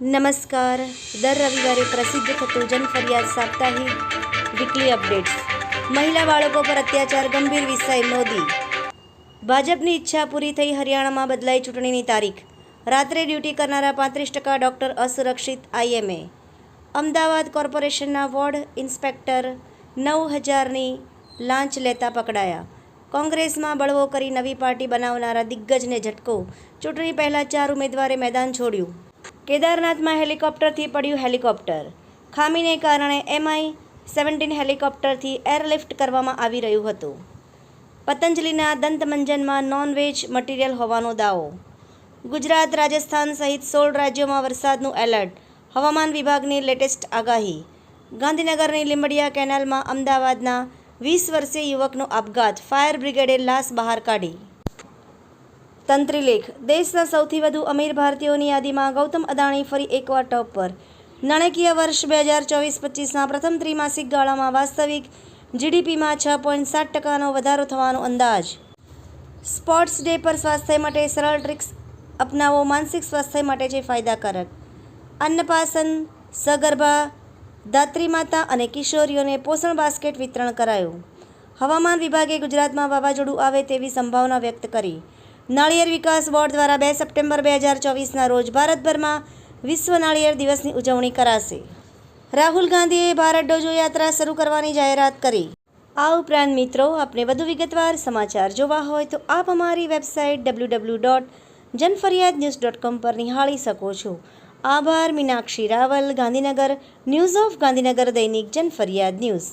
નમસ્કાર. દર રવિવારે પ્રસિદ્ધ થતું જનફરિયાદ સાપ્તાહિક વીકલી અપડેટ્સ મહિલા બાળકો પર અત્યાચાર, ગંભીર વિષય, મોદી. ભાજપની ઈચ્છા પૂરી થઈ, હરિયાણામાં બદલાઈ ચૂંટણીની તારીખ. રાત્રે ડ્યુટી કરનારા પાંત્રીસ ટકા ડૉક્ટર અસુરક્ષિત આઈએમએ. અમદાવાદ કોર્પોરેશનના વોર્ડ ઇન્સ્પેક્ટર નવ હજારની લાંચ લેતા પકડાયા. કોંગ્રેસમાં બળવો કરી નવી પાર્ટી બનાવનારા દિગ્ગજને ઝટકો. ચૂંટણી પહેલાં ચાર ઉમેદવારે મેદાન છોડ્યું. કેદારનાથમાં હેલિકોપ્ટરથી પડ્યું હેલિકોપ્ટર. ખામીને કારણે એમઆઈ સેવન્ટીન હેલિકોપ્ટરથી એરલિફ્ટ કરવામાં આવી રહ્યું હતું. પતંજલિના દંતમંજનમાં નોનવેજ મટીરિયલ હોવાનો દાવો. ગુજરાત, રાજસ્થાન સહિત સોળ રાજ્યોમાં વરસાદનું એલર્ટ. હવામાન વિભાગની લેટેસ્ટ આગાહી. ગાંધીનગરની લીંબડિયા કેનાલમાં અમદાવાદના વીસ વર્ષીય યુવકનો આપઘાત. ફાયર બ્રિગેડે લાશ બહાર કાઢી. તંત્રીલેખ દેશના સૌથી વધુ અમીર ભારતીયોની યાદીમાં ગૌતમ અદાણી ફરી એકવાર ટોપ પર. નાણાકીય વર્ષ બે હજાર ચોવીસ પચીસના પ્રથમ ત્રિમાસિક ગાળામાં વાસ્તવિક જીડીપીમાં છ પોઈન્ટ સાત ટકાનો વધારો થવાનો અંદાજ. સ્પોર્ટ્સ ડે પર સ્વાસ્થ્ય માટે સરળ ટ્રિક્સ અપનાવો, માનસિક સ્વાસ્થ્ય માટે છે ફાયદાકારક. અન્નપાસન, સગર્ભા દાત્રી માતા અને કિશોરીઓને પોષણ બાસ્કેટ વિતરણ કરાયું. હવામાન વિભાગે ગુજરાતમાં વાવાઝોડું આવે તેવી સંભાવના વ્યક્ત કરી. નાળિયેર વિકાસ બોર્ડ દ્વારા બે સપ્ટેમ્બર બે હજાર ચોવીસના રોજ ભારતભરમાં વિશ્વ નાળિયેર દિવસની ઉજવણી કરાશે. રાહુલ ગાંધીએ ભારત ડોજો યાત્રા શરૂ કરવાની જાહેરાત કરી. આ ઉપરાંત મિત્રો, આપને વધુ વિગતવાર સમાચાર જોવા હોય તો આપ અમારી website W W dot Janfariyad news dot com પર નિહાળી શકો છો. આભાર, મીનાક્ષી રાવલ, ગાંધીનગર, ન્યૂઝ ઓફ ગાંધીનગર દૈનિક જનફરિયાદ ન્યૂઝ.